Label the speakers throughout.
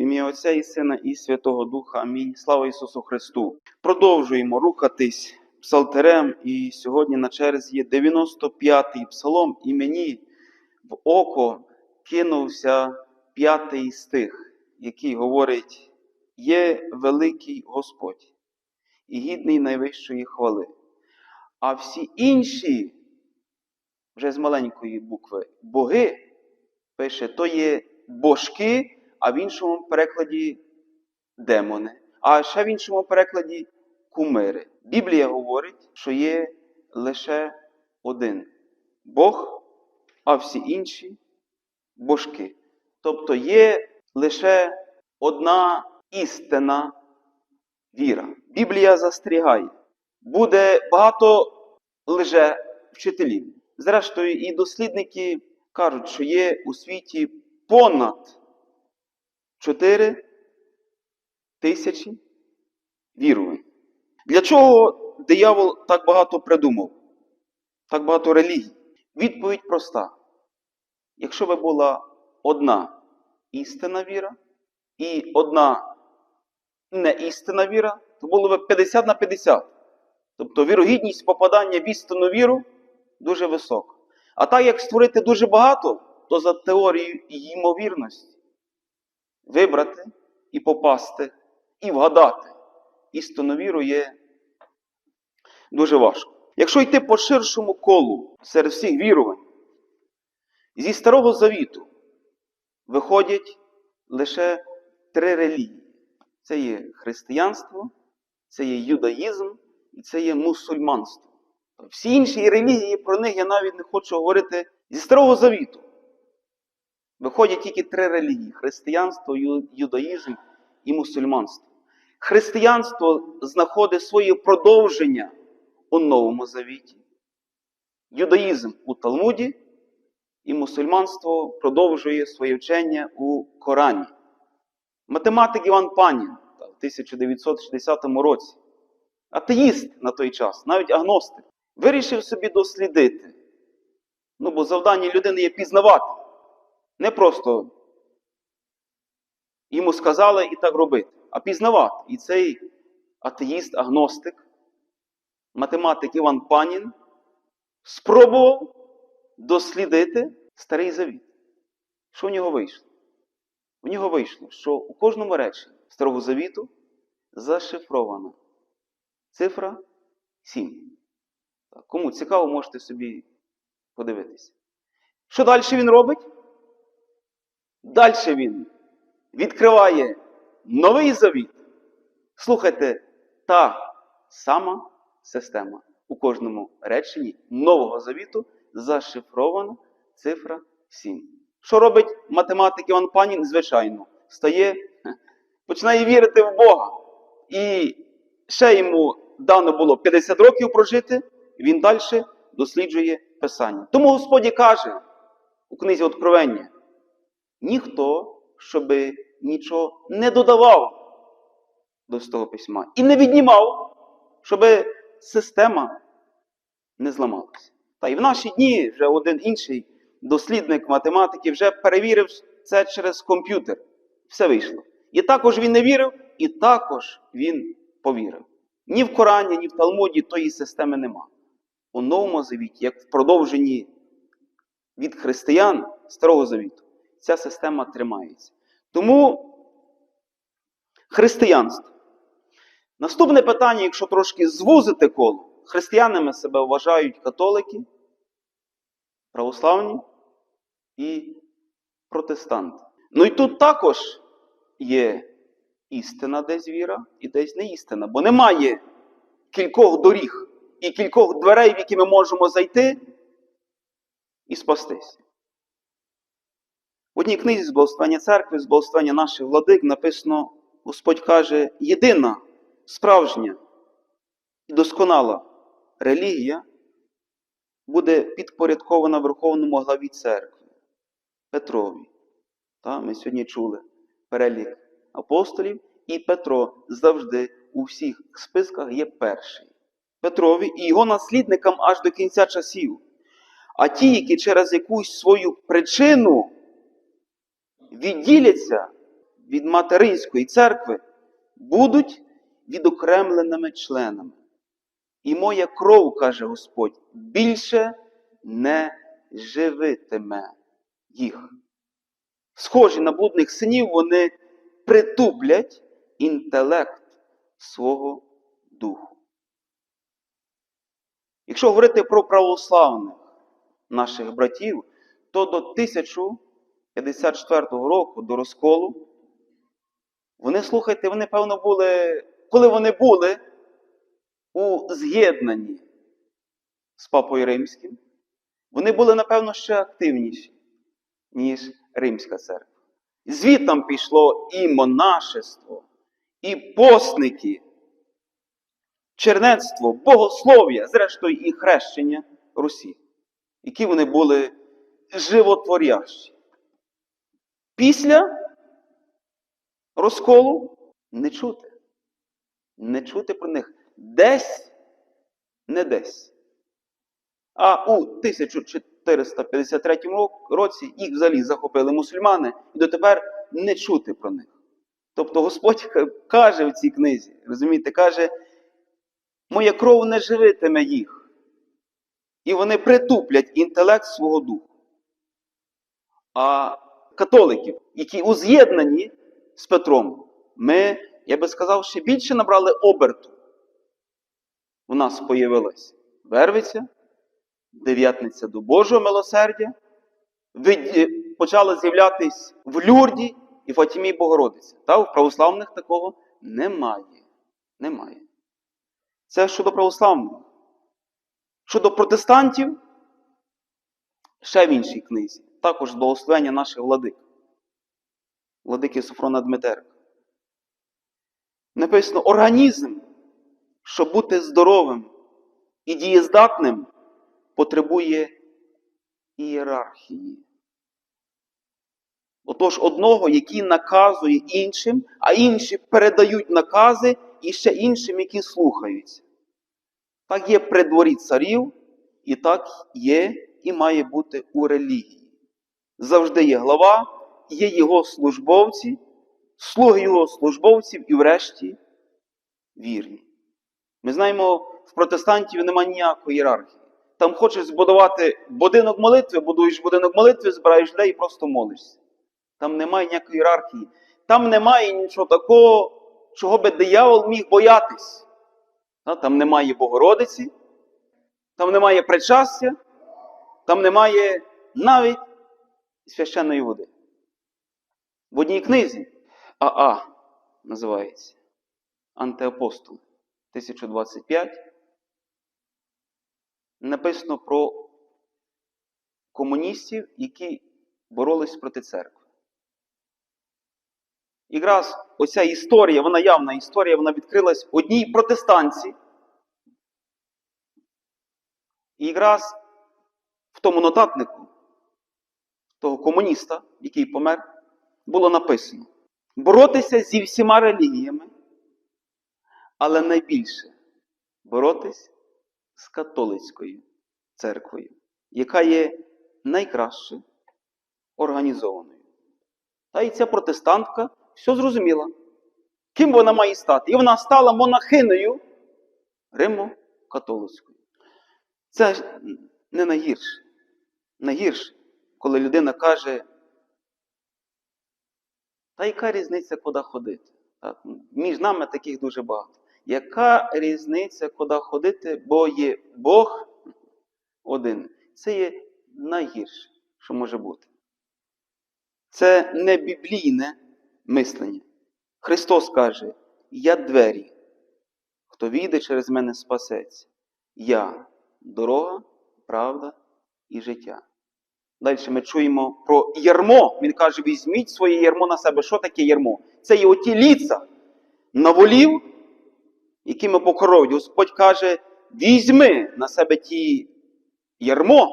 Speaker 1: Ім'я Отця і Сина і Святого Духа. Амінь. Слава Ісусу Христу. Продовжуємо рухатись псалтерем. І сьогодні на черзі є 95-й псалом, і мені в око кинувся п'ятий стих, який говорить: Є великий Господь і гідний найвищої хвали. А всі інші, вже з маленької букви, боги, пише, то є божки, а в іншому перекладі демони, а ще в іншому перекладі кумири. Біблія говорить, що є лише один Бог, а всі інші божки. Тобто є лише одна істина віра. Біблія застерігає. Буде багато лже вчителів. Зрештою, і дослідники кажуть, що є у світі понад 4 тисячі вірувань. Для чого диявол так багато придумав? Так багато релігій? Відповідь проста. Якщо би була одна істинна віра і одна неістинна віра, то було б 50 на 50. Тобто вірогідність попадання в істинну віру дуже висока. А так як створити дуже багато, то за теорією ймовірності вибрати і попасти, і вгадати істинну віру є дуже важко. Якщо йти по ширшому колу серед всіх вірувань, зі Старого Завіту виходять лише три релігії: це є християнство, це є юдаїзм і це є мусульманство. Всі інші релігії, про них я навіть не хочу говорити зі Старого Завіту. Виходять тільки три релігії: християнство, юдаїзм і мусульманство. Християнство знаходить своє продовження у Новому Завіті, юдаїзм у Талмуді, і мусульманство продовжує своє вчення у Корані. Математик Іван Панін в 1960 році, атеїст на той час, навіть агностик, вирішив собі дослідити. Ну, бо завдання людини є пізнавати. Не просто йому сказали і так робити, а пізнавати. І цей атеїст, агностик, математик Іван Панін спробував дослідити Старий Завіт. Що в нього вийшло? У нього вийшло, що у кожному реченні Старого Завіту зашифрована цифра 7. Кому цікаво, можете собі подивитися. Що далі він робить? Далі він відкриває новий завіт. Слухайте, та сама система. У кожному реченні нового завіту зашифрована цифра 7. Що робить математик Іван Панін? Звичайно, стає, починає вірити в Бога. І ще йому дано було 50 років прожити, він далі досліджує Писання. Тому Господь каже у книзі Откровення: ніхто, щоби нічого не додавав до того письма і не віднімав, щоб система не зламалася. Та й в наші дні вже один інший дослідник математики вже перевірив це через комп'ютер. Все вийшло. І також він не вірив, і також він повірив. Ні в Корані, ні в Талмуді тої системи нема. У Новому Завіті, як в продовженні від християн Старого Завіту, ця система тримається. Тому християнство. Наступне питання, якщо трошки звузити коло, християнами себе вважають католики, православні і протестанти. Ну і тут також є істина десь віра і десь не істина, бо немає кількох доріг і кількох дверей, в які ми можемо зайти і спастись. В одній книзі з благословення церкви, з благословення наших владик написано, Господь каже, єдина, справжня і досконала релігія буде підпорядкована Верховному главі церкви Петрові. Та, ми сьогодні чули перелік апостолів, і Петро завжди у всіх списках є перший. Петрові і його наслідникам аж до кінця часів. А ті, які через якусь свою причину відділяться від материнської церкви будуть відокремленими членами. І моя кров, каже Господь, більше не живитиме їх. Схожі на блудних синів, вони притуплять інтелект свого духу. Якщо говорити про православних наших братів, то до 1054 року, до розколу, вони, слухайте, вони, певно, були, коли вони були у з'єднанні з Папою Римським, вони були, напевно, ще активніші, ніж Римська церква. Звідтам пішло і монашество, і постники, чернецтво, богослов'я, зрештою, і хрещення Русі, які вони були животворящі. Після розколу не чути. Не чути про них десь, не десь. А у 1453 році їх взагалі захопили мусульмани і дотепер не чути про них. Тобто Господь каже в цій книзі, розумієте, каже, моя кров не живитиме їх. І вони притуплять інтелект свого духу. А католиків, які у з'єднанні з Петром, ми, я би сказав, ще більше набрали оберту. У нас появилась Вервиця, дев'ятниця до Божого милосердя, почала з'являтись в Люрді і Фатімі Богородиці. Та в православних такого немає. Немає. Це щодо православних. Щодо протестантів, ще в іншій книзі. Також благословення наших владик. Владики Софрона Дмитерка. Написано, організм, щоб бути здоровим і дієздатним, потребує ієрархії. Отож, одного, який наказує іншим, а інші передають накази і ще іншим, які слухаються. Так є при дворі царів, і так є і має бути у релігії. Завжди є глава, є його службовці, слуги його службовців і врешті вірні. Ми знаємо, в протестантів немає ніякої ієрархії. Там хочеш збудувати будинок молитви, будуєш будинок молитви, збираєш людей і просто молишся. Там немає ніякої ієрархії. Там немає нічого такого, чого би диявол міг боятись. Там немає Богородиці, там немає причастя, там немає навіть священної води. В одній книзі АА називається Антиапостол 1025. Написано про комуністів, які боролись проти церкви. Якраз оця історія, вона явна історія, вона відкрилась одній протестанці. І якраз в тому нотатнику того комуніста, який помер, було написано: боротися зі всіма релігіями, але найбільше боротись з католицькою церквою, яка є найкраще організованою. Та й ця протестантка все зрозуміла. Ким вона має стати? І вона стала монахинею Римо-католицькою. Це не найгірше. Найгірше, коли людина каже, та яка різниця, куди ходити? Так? Між нами таких дуже багато. Яка різниця, куди ходити, бо є Бог один. Це є найгірше, що може бути. Це не біблійне мислення. Христос каже: Я двері. Хто війде через мене спасеться. Я дорога, правда і життя. Далі ми чуємо про ярмо. Він каже: візьміть своє ярмо на себе. Що таке ярмо? Це є оті ліца на волів, якими покоровують. Господь каже: візьми на себе ті ярмо,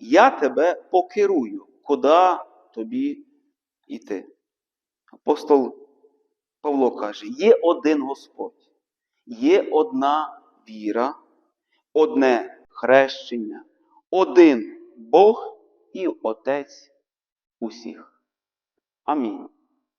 Speaker 1: я тебе покерую, куди тобі йти. Апостол Павло каже: є один Господь, є одна віра, одне хрещення, один Бог і Отець усіх. Амінь.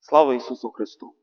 Speaker 1: Слава Ісусу Христу!